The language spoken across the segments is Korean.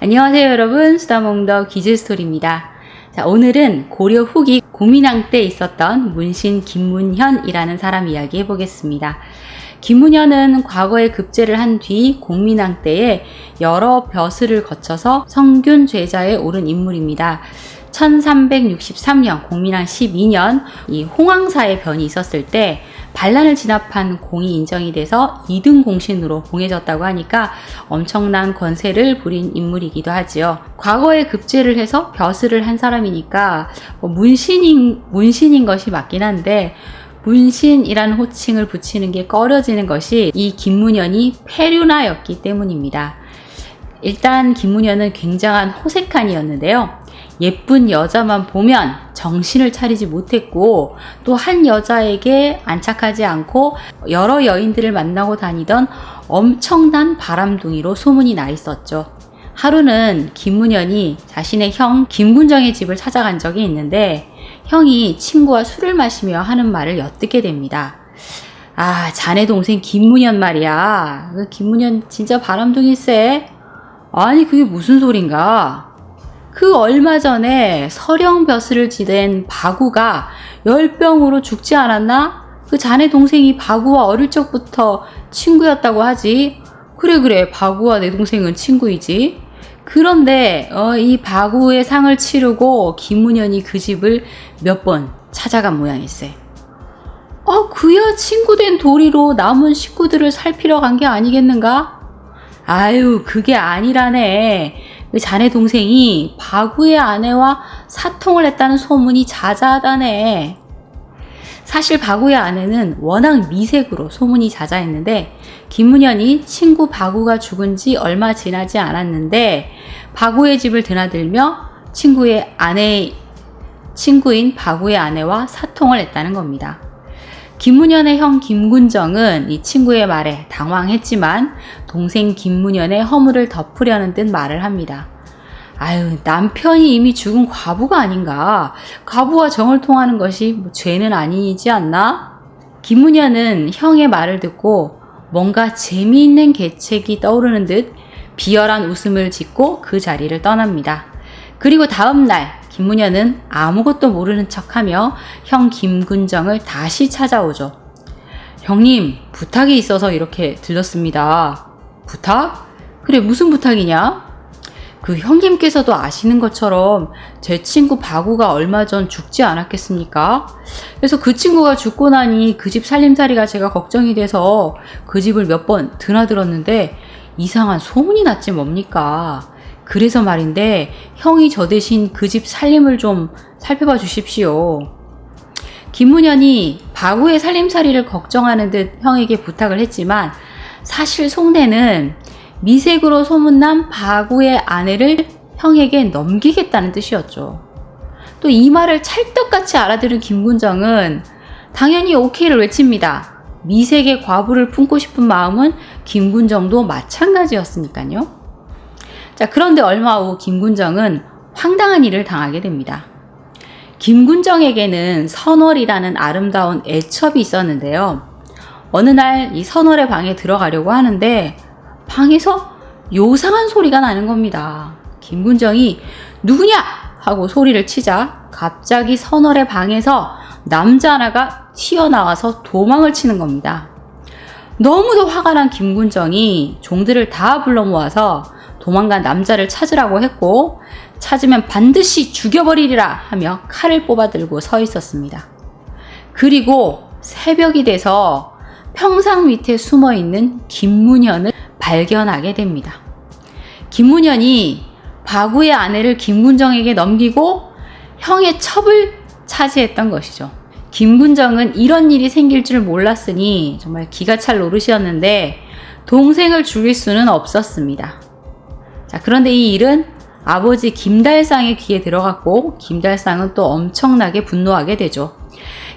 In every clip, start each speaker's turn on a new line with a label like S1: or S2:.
S1: 안녕하세요 여러분 수다몽더 기즈스토리입니다. 자, 오늘은 고려 후기 고민왕 때 있었던 문신 김문현이라는 사람 이야기 해보겠습니다. 김문현은 과거에 급제를 한 뒤 공민왕 때에 여러 벼슬을 거쳐서 성균 제자에 오른 인물입니다. 1363년 공민왕 12년 이 홍황사의 변이 있었을 때 반란을 진압한 공이 인정이 돼서 2등 공신으로 봉해졌다고 하니까 엄청난 권세를 부린 인물이기도 하지요. 과거에 급제를 해서 벼슬을 한 사람이니까 뭐 문신인 문신인 것이 맞긴 한데 문신이라는 호칭을 붙이는 게 꺼려지는 것이 이 김문현이 폐륜아였기 때문입니다. 일단 김문현은 굉장한 호색한이었는데요. 예쁜 여자만 보면 정신을 차리지 못했고 또 한 여자에게 안착하지 않고 여러 여인들을 만나고 다니던 엄청난 바람둥이로 소문이 나 있었죠. 하루는 김문현이 자신의 형 김군정의 집을 찾아간 적이 있는데 형이 친구와 술을 마시며 하는 말을 엿듣게 됩니다. 아, 자네 동생 김문현 말이야. 그 김문현 진짜 바람둥이세. 아니, 그게 무슨 소린가? 그 얼마 전에 서령벼슬을 지낸 바구가 열병으로 죽지 않았나? 그 자네 동생이 바구와 어릴 적부터 친구였다고 하지. 그래 그래 바구와 내 동생은 친구이지. 그런데 어, 이 바구의 상을 치르고 김문현이 그 집을 몇 번 찾아간 모양일세. 어, 그야 친구 된 도리로 남은 식구들을 살피러 간 게 아니겠는가? 아유, 그게 아니라네. 그 자네 동생이 바구의 아내와 사통을 했다는 소문이 자자하다네. 사실 바구의 아내는 워낙 미색으로 소문이 자자했는데 김문현이 친구 바구가 죽은 지 얼마 지나지 않았는데 바구의 집을 드나들며 친구의 아내 친구인 바구의 아내와 사통을 했다는 겁니다. 김문현의 형 김군정은 이 친구의 말에 당황했지만 동생 김문현의 허물을 덮으려는 듯 말을 합니다. 아유, 남편이 이미 죽은 과부가 아닌가. 과부와 정을 통하는 것이 뭐 죄는 아니지 않나? 김문현은 형의 말을 듣고 뭔가 재미있는 계책이 떠오르는 듯 비열한 웃음을 짓고 그 자리를 떠납니다. 그리고 다음 날 김문현은 아무것도 모르는 척하며 형 김군정을 다시 찾아오죠. 형님, 부탁이 있어서 이렇게 들렀습니다. 부탁? 그래, 무슨 부탁이냐? 그 형님께서도 아시는 것처럼 제 친구 바구가 얼마 전 죽지 않았겠습니까? 그래서 그 친구가 죽고 나니 그 집 살림살이가 제가 걱정이 돼서 그 집을 몇 번 드나들었는데 이상한 소문이 났지 뭡니까? 그래서 말인데 형이 저 대신 그 집 살림을 좀 살펴봐 주십시오. 김문현이 바구의 살림살이를 걱정하는 듯 형에게 부탁을 했지만 사실 송대는 미색으로 소문난 바구의 아내를 형에게 넘기겠다는 뜻이었죠. 또 이 말을 찰떡같이 알아들은 김군정은 당연히 오케이를 외칩니다. 미색의 과부를 품고 싶은 마음은 김군정도 마찬가지였으니까요. 자, 그런데 얼마 후 김군정은 황당한 일을 당하게 됩니다. 김군정에게는 선월이라는 아름다운 애첩이 있었는데요. 어느 날 이 선월의 방에 들어가려고 하는데 방에서 요상한 소리가 나는 겁니다. 김군정이 누구냐? 하고 소리를 치자 갑자기 선월의 방에서 남자 하나가 튀어나와서 도망을 치는 겁니다. 너무도 화가 난 김군정이 종들을 다 불러 모아서 도망간 남자를 찾으라고 했고 찾으면 반드시 죽여버리리라 하며 칼을 뽑아 들고 서 있었습니다. 그리고 새벽이 돼서 평상 밑에 숨어 있는 김문현을 발견하게 됩니다. 김문현이 바구의 아내를 김군정에게 넘기고 형의 첩을 차지했던 것이죠. 김군정은 이런 일이 생길 줄 몰랐으니 정말 기가 찰 노릇이었는데 동생을 죽일 수는 없었습니다. 자, 그런데 이 일은 아버지 김달상의 귀에 들어갔고 김달상은 또 엄청나게 분노하게 되죠.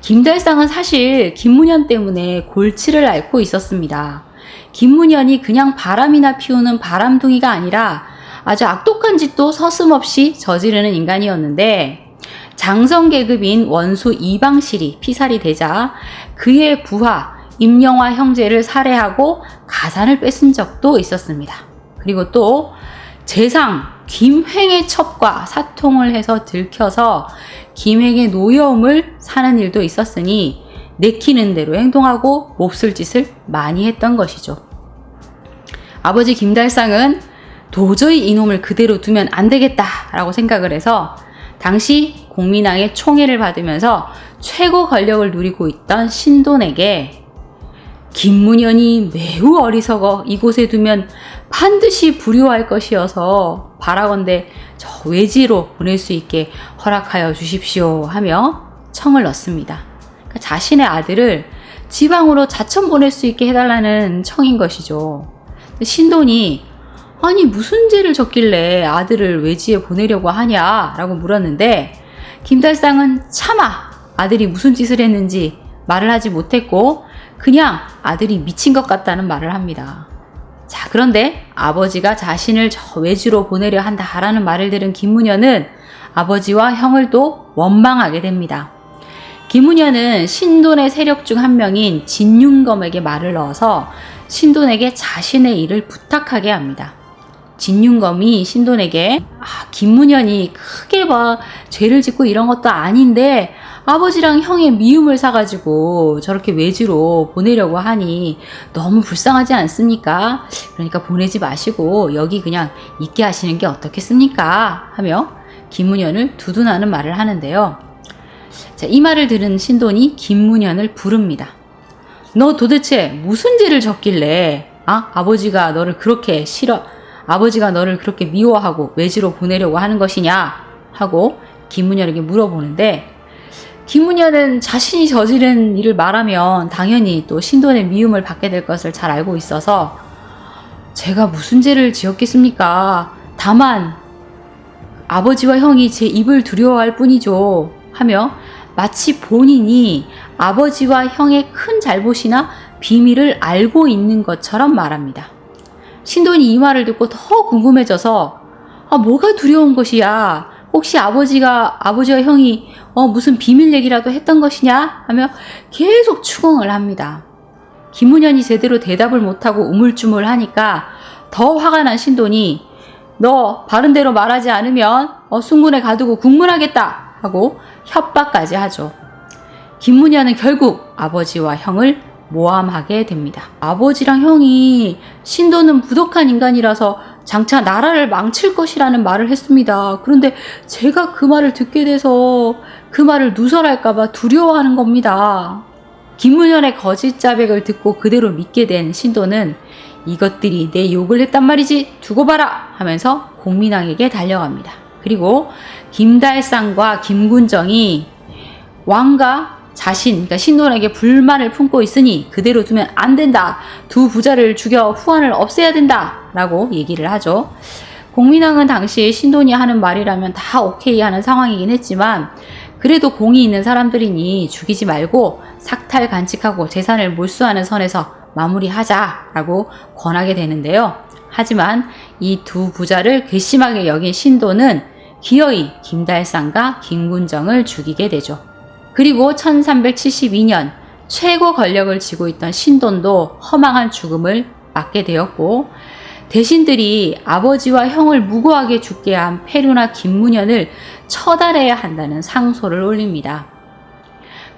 S1: 김달상은 사실 김문현 때문에 골치를 앓고 있었습니다. 김문현이 그냥 바람이나 피우는 바람둥이가 아니라 아주 악독한 짓도 서슴없이 저지르는 인간이었는데 장성 계급인 원수 이방실이 피살이 되자 그의 부하 임영화 형제를 살해하고 가산을 뺏은 적도 있었습니다. 그리고 또 재상 김횡의 첩과 사통을 해서 들켜서 김횡의 노여움을 사는 일도 있었으니 내키는 대로 행동하고 몹쓸 짓을 많이 했던 것이죠. 아버지 김달상은 도저히 이놈을 그대로 두면 안 되겠다라고 생각을 해서 당시 공민왕의 총애를 받으면서 최고 권력을 누리고 있던 신돈에게 김문현이 매우 어리석어 이곳에 두면 반드시 불효할 것이어서 바라건대 저 외지로 보낼 수 있게 허락하여 주십시오 하며 청을 넣습니다. 그러니까 자신의 아들을 지방으로 자천 보낼 수 있게 해달라는 청인 것이죠. 신돈이 아니 무슨 죄를 졌길래 아들을 외지에 보내려고 하냐라고 물었는데 김달상은 차마 아들이 무슨 짓을 했는지 말을 하지 못했고 그냥 아들이 미친 것 같다는 말을 합니다. 자, 그런데 아버지가 자신을 저 외지로 보내려 한다라는 말을 들은 김문현은 아버지와 형을 또 원망하게 됩니다. 김문현은 신돈의 세력 중 한 명인 진윤검에게 말을 넣어서 신돈에게 자신의 일을 부탁하게 합니다. 진윤검이 신돈에게 아, 김문현이 크게 막 죄를 짓고 이런 것도 아닌데 아버지랑 형의 미움을 사가지고 저렇게 외지로 보내려고 하니 너무 불쌍하지 않습니까? 그러니까 보내지 마시고 여기 그냥 있게 하시는 게 어떻겠습니까? 하며 김문현을 두둔하는 말을 하는데요. 자, 이 말을 들은 신돈이 김문현을 부릅니다. 너 도대체 무슨 죄를 졌길래 아, 아버지가 너를 그렇게 싫어 아버지가 너를 그렇게 미워하고 외지로 보내려고 하는 것이냐 하고 김문현에게 물어보는데 김문현은 자신이 저지른 일을 말하면 당연히 또 신돈의 미움을 받게 될 것을 잘 알고 있어서 제가 무슨 죄를 지었겠습니까? 다만 아버지와 형이 제 입을 두려워할 뿐이죠. 하며 마치 본인이 아버지와 형의 큰 잘못이나 비밀을 알고 있는 것처럼 말합니다. 신돈이 이 말을 듣고 더 궁금해져서 아, 뭐가 두려운 것이야? 혹시 아버지가 아버지와 형이 어, 무슨 비밀 얘기라도 했던 것이냐? 하며 계속 추궁을 합니다. 김문현이 제대로 대답을 못하고 우물쭈물 하니까 더 화가 난 신돈이 너 바른 대로 말하지 않으면 어, 순군에 가두고 국문하겠다 하고 협박까지 하죠. 김문현은 결국 아버지와 형을 모함하게 됩니다. 아버지랑 형이 신도는 부덕한 인간이라서 장차 나라를 망칠 것이라는 말을 했습니다. 그런데 제가 그 말을 듣게 돼서 그 말을 누설할까봐 두려워하는 겁니다. 김문현의 거짓 자백을 듣고 그대로 믿게 된 신도는 이것들이 내 욕을 했단 말이지 두고 봐라 하면서 공민왕에게 달려갑니다. 그리고 김달상과 김군정이 왕과 자신, 그러니까 신돈에게 불만을 품고 있으니 그대로 두면 안 된다. 두 부자를 죽여 후환을 없애야 된다. 라고 얘기를 하죠. 공민왕은 당시 신돈이 하는 말이라면 다 오케이 하는 상황이긴 했지만 그래도 공이 있는 사람들이니 죽이지 말고 삭탈 간직하고 재산을 몰수하는 선에서 마무리하자라고 권하게 되는데요. 하지만 이 두 부자를 괘씸하게 여긴 신도는 기어이 김달상과 김군정을 죽이게 되죠. 그리고 1372년 최고 권력을 쥐고 있던 신돈도 허망한 죽음을 맞게 되었고 대신들이 아버지와 형을 무고하게 죽게 한 페루나 김문현을 처달해야 한다는 상소를 올립니다.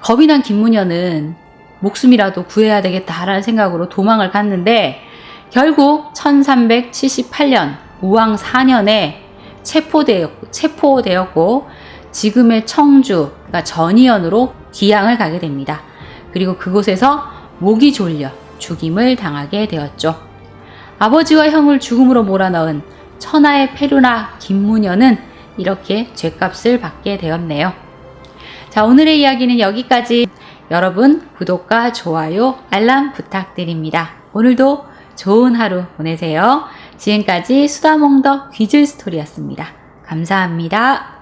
S1: 겁이 난 김문현은 목숨이라도 구해야 되겠다라는 생각으로 도망을 갔는데 결국 1378년 우왕 4년에 체포되었고, 체포되었고 지금의 청주, 그러니까 전이현으로 귀양을 가게 됩니다. 그리고 그곳에서 목이 졸려 죽임을 당하게 되었죠. 아버지와 형을 죽음으로 몰아넣은 천하의 페루나 김문현은 이렇게 죄값을 받게 되었네요. 자, 오늘의 이야기는 여기까지. 여러분, 구독과 좋아요, 알람 부탁드립니다. 오늘도 좋은 하루 보내세요. 지금까지 수다몽더 귀즐 스토리였습니다. 감사합니다.